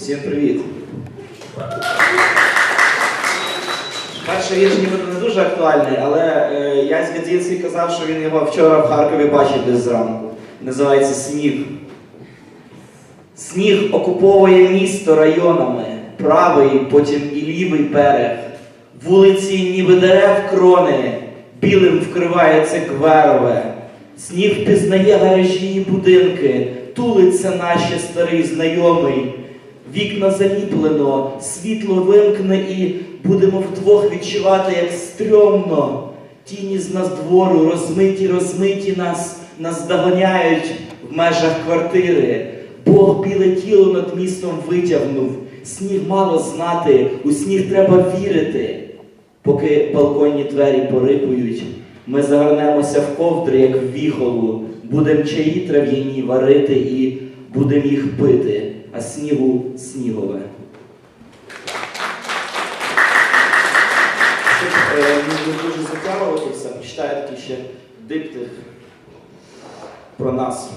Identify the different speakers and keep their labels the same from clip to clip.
Speaker 1: Всім привіт! Перший вірш ніби не дуже актуальний, але е, Ясь Гадзінський казав, що він його вчора в Харкові бачив десь зранку. Називається Сніг. Сніг окуповує місто районами, правий, потім і лівий берег. Вулиці, ніби дерев крони, білим вкривається кверове. Сніг впізнає гаражі і будинки, тулиться наші старий знайомий. Вікна заліплено, світло вимкне і будемо вдвох відчувати, як стрьомно. Тіні з нас двору, розмиті, розмиті нас, нас доганяють в межах квартири. Бог біле тіло над містом витягнув. Сніг мало знати, у сніг треба вірити. Поки балконні двері порипують, ми загорнемося в ковдри, як в віхолу, будем чаї трав'яні варити і будем їх пити, а снігу снігове. Щоб е, дуже затягуватися, почитаю такий ще диптих про нас.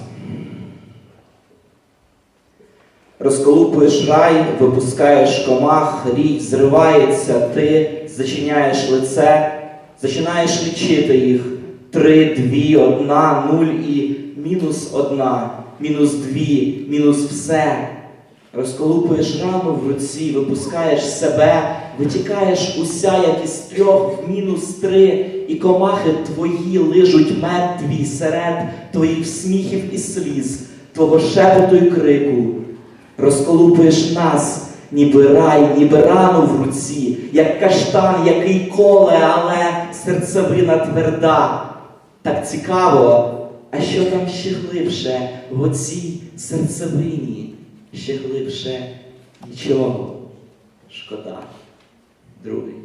Speaker 1: Розколупуєш рай, випускаєш комах, рій зривається, ти зачиняєш лице, починаєш лічити їх. Три, дві, одна, нуль і мінус одна, мінус дві, мінус все. Розколупуєш рану в руці, випускаєш себе, витікаєш уся, як із трьох в мінус три, і комахи твої лижуть мед твій серед твоїх сміхів і сліз, твого шепоту й крику. Розколупуєш нас, ніби рай, ніби рану в руці, як каштан, який коле, але серцевина тверда. Так цікаво, а що там ще глибше в оцій серцевині? Ще глибше нічого. Шкода. Другий.